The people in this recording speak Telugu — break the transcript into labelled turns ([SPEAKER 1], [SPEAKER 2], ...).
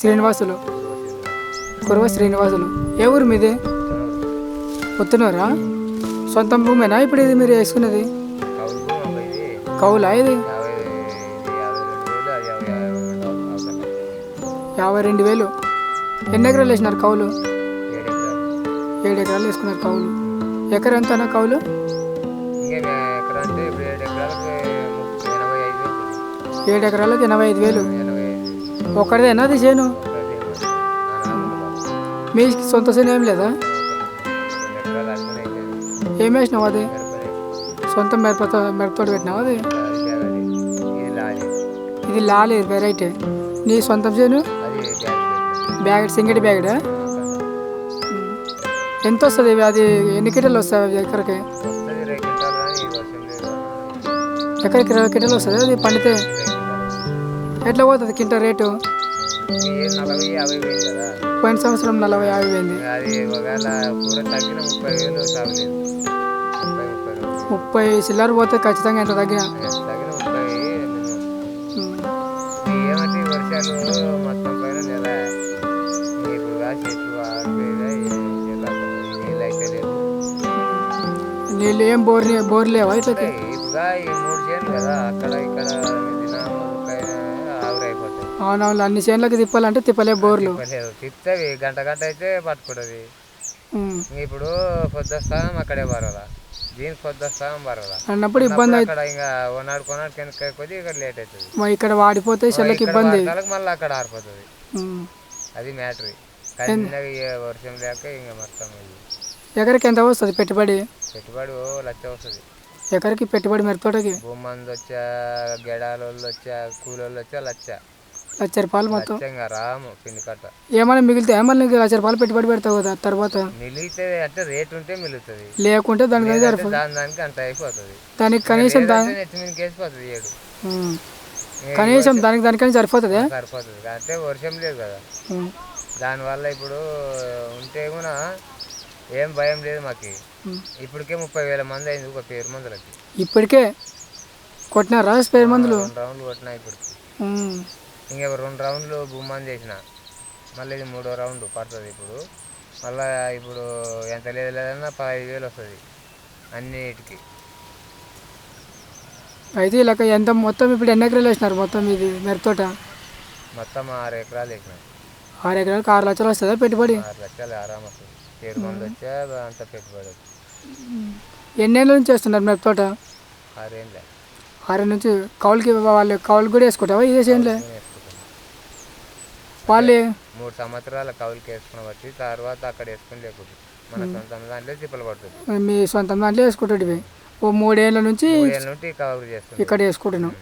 [SPEAKER 1] శ్రీనివాసులు. కురవ శ్రీనివాసులు. ఏ ఊరు మీది? పుత్తునూరా సొంత భూమేనా? ఇప్పుడు ఇది మీరు వేసుకున్నది?
[SPEAKER 2] కౌలా ఇది? యాభై రెండు వేలు.
[SPEAKER 1] ఎన్ని ఎకరాలు వేసినారు కౌలు?
[SPEAKER 2] ఏడు ఎకరాలు
[SPEAKER 1] వేసుకున్నారు కౌలు. ఎకరం ఎంతనా కౌలు?
[SPEAKER 2] ఏడు ఎకరాలకు ఎనభై ఐదు వేలు.
[SPEAKER 1] ఒక్కడిదేనా అది చేను మీ సొంత చేను ఏం లేదా? ఏం వేసినావు అది? సొంత మిరపతో మిరపతోటి పెట్టినావు అది?
[SPEAKER 2] ఇది లాలి
[SPEAKER 1] వెరైటీ నీ సొంతం చేను?
[SPEAKER 2] బ్యాగ్
[SPEAKER 1] బ్యాగెట్ సింగటి బ్యాగెట్? ఎంత వస్తుంది? అది ఎన్ని కిటలు వస్తాయి ఎక్కడికి ఎక్కడికి
[SPEAKER 2] వస్తుంది ఇరవై
[SPEAKER 1] కిటలు వస్తుంది అది పండితే ఎట్లా పోతుంది కింట రేటు?
[SPEAKER 2] నలభై యాభై వేలు కదా.
[SPEAKER 1] పోయిన సంవత్సరం నలభై యాభై పోయింది
[SPEAKER 2] అది ఒకవేళ కూర తగ్గిన ముప్పై వేలు సాగలేదు ముప్పై వేలు
[SPEAKER 1] చిల్లర పోతే ఖచ్చితంగా ఎంత తగ్గిన?
[SPEAKER 2] తగిన ముప్పై. ఏమంటే ఈ వర్షాలు మొత్తం పైన నెల ఇప్పుడు కాదు చెట్లు ఆడిపోయినా నీళ్ళు
[SPEAKER 1] ఏం బోర్ నీ- బోర్ లేవా ఇట్లకి?
[SPEAKER 2] ఇప్పుడు ఈ మూడు చేనులు కదా అక్కడ ఇక్కడ
[SPEAKER 1] అవునవును అన్ని చేనులకి తిప్పాలంటే తిప్పలే బోర్లు.
[SPEAKER 2] తిప్పుతావి గంట గంట అయితే పట్టుకుంటుంది. ఇప్పుడు పొద్దుస్తాం అక్కడే బరవలా దీనికి పొద్దుస్తాం బరవలా
[SPEAKER 1] అన్నప్పుడు ఇబ్బంది
[SPEAKER 2] అక్కడ ఇంకా ఓనాడు కొనాడు కింద కొద్ది ఇక్కడ లేట్ అవుతుంది
[SPEAKER 1] అవుతుంది ఇక్కడ వాడిపోతే చెల్లకి ఇబ్బంది.
[SPEAKER 2] మళ్ళీ అక్కడ ఆరిపోతుంది. అది మ్యాటర్. వర్షం లేక ఇంకా మొత్తం
[SPEAKER 1] ఎకరకి ఎంత వస్తుంది పెట్టుబడి?
[SPEAKER 2] పెట్టుబడి ఓ లక్ష వస్తుంది.
[SPEAKER 1] ఎకరకి పెట్టుబడి మిరపతోటకి
[SPEAKER 2] భూమంది వచ్చా గెడాల వాళ్ళు వచ్చా కూలోళ్ళు వచ్చా లచ్చ
[SPEAKER 1] లక్ష రూపాయలు మొత్తం.
[SPEAKER 2] లచ్చ ఇంకా రాము పిండి కట్ట.
[SPEAKER 1] ఏమైనా మిగిలితే ఏమన్నా నీకు లక్ష రూపాయలు పెట్టుబడి పెడతావు కదా తర్వాత.
[SPEAKER 2] మిలిగితే అంటే రేట్ ఉంటే మిలుగుతుంది
[SPEAKER 1] లేకుంటే దాని మీద
[SPEAKER 2] లేదంటే దాని దానికి అంత అయిపోతుంది.
[SPEAKER 1] దానికి కనీసం దా
[SPEAKER 2] లేదంటే నెత్తి మీదకి వేసిపోతుంది ఏడు.
[SPEAKER 1] ఉమ్. కనీసం దానికి దానికని సరిపోతుందా?
[SPEAKER 2] సరిపోతుంది. అంటే వర్షం లేదు కదా. దానివల్ల ఇప్పుడు ఉంటే కూడా ఏం భయం లేదు మాకు. ఇప్పటికే ముప్పై వేల మంది అయింది ఒక పేరు మందులకి.
[SPEAKER 1] ఇప్పటికే కొట్టినారా స్ప్రే మందులు?
[SPEAKER 2] రెండు రౌండ్లు కొట్టినా ఇప్పటికి.
[SPEAKER 1] ఉమ్.
[SPEAKER 2] ఇంకా రెండు రౌండ్లు భూమాన్ చేసిన. మళ్ళీ ఇది మూడో రౌండ్ పడుతుంది ఇప్పుడు. మళ్ళీ ఇప్పుడు ఎంత లేదు లేదన్నా పదహైదు వేలు వస్తుంది అన్నిటికి.
[SPEAKER 1] అయితే ఇలా ఎంత మొత్తం ఇప్పుడు ఎన్ని ఎకరాలు వేసినారు మొత్తం ఇది మిరపతోట
[SPEAKER 2] మొత్తం ఆరు ఎకరాలు వేసిన.
[SPEAKER 1] ఆరు ఎకరాలకు ఆరు లక్షలు వస్తుందా పెట్టుబడి?
[SPEAKER 2] ఆరు లక్షలు ఆరాం వస్తుంది. పేరు మంది వచ్చా అంత పెట్టుబడి.
[SPEAKER 1] ఎన్నేళ్ళ నుంచి వేస్తున్నారు మిరపతోట
[SPEAKER 2] ఆరేళ్ళే
[SPEAKER 1] ఆరు నుంచి కౌలుకి వాళ్ళు కౌలు కూడా వేసుకుంటావా? ఇదే వాళ్ళు.
[SPEAKER 2] మూడు సంవత్సరాల కవులకి వేసుకున్న బట్టి తర్వాత అక్కడ వేసుకుని లేకుండా మన సొంత దాంట్లో తిప్పలు పడుతుంది.
[SPEAKER 1] మీ సొంత దాంట్లో వేసుకుంటాడు ఓ మూడేళ్ళ నుంచి ఇక్కడ వేసుకుంటున్నాం.